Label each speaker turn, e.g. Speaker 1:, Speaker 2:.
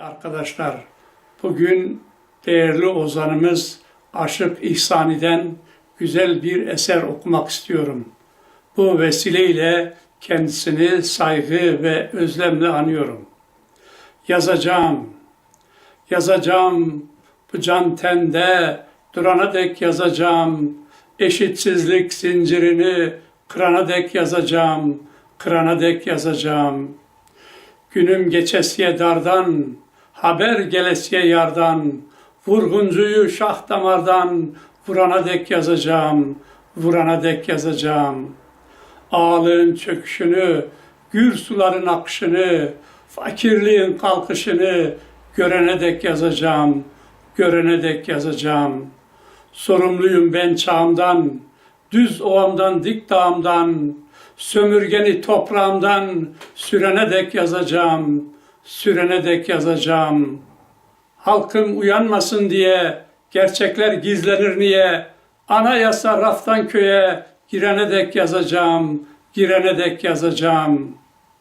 Speaker 1: Arkadaşlar, bugün değerli ozanımız Aşık İhsani'den güzel bir eser okumak istiyorum. Bu vesileyle kendisini saygı ve özlemle anıyorum. Yazacağım, yazacağım, bu can tende durana dek yazacağım, eşitsizlik zincirini kırana dek yazacağım, kırana dek yazacağım.'' Günüm geçesiye dardan, haber gelesiye yardan, vurguncuyu şah damardan, vurana dek yazacağım, vurana dek yazacağım. Ağlığın çöküşünü, gür suların akışını, fakirliğin kalkışını görene dek yazacağım, görene dek yazacağım. Sorumluyum ben çağımdan, düz ovamdan dik dağımdan, sömürgeni toprağımdan sürene dek yazacağım, sürene dek yazacağım. Halkım uyanmasın diye, gerçekler gizlenir niye, anayasa raftan köye girene dek yazacağım, girene dek yazacağım.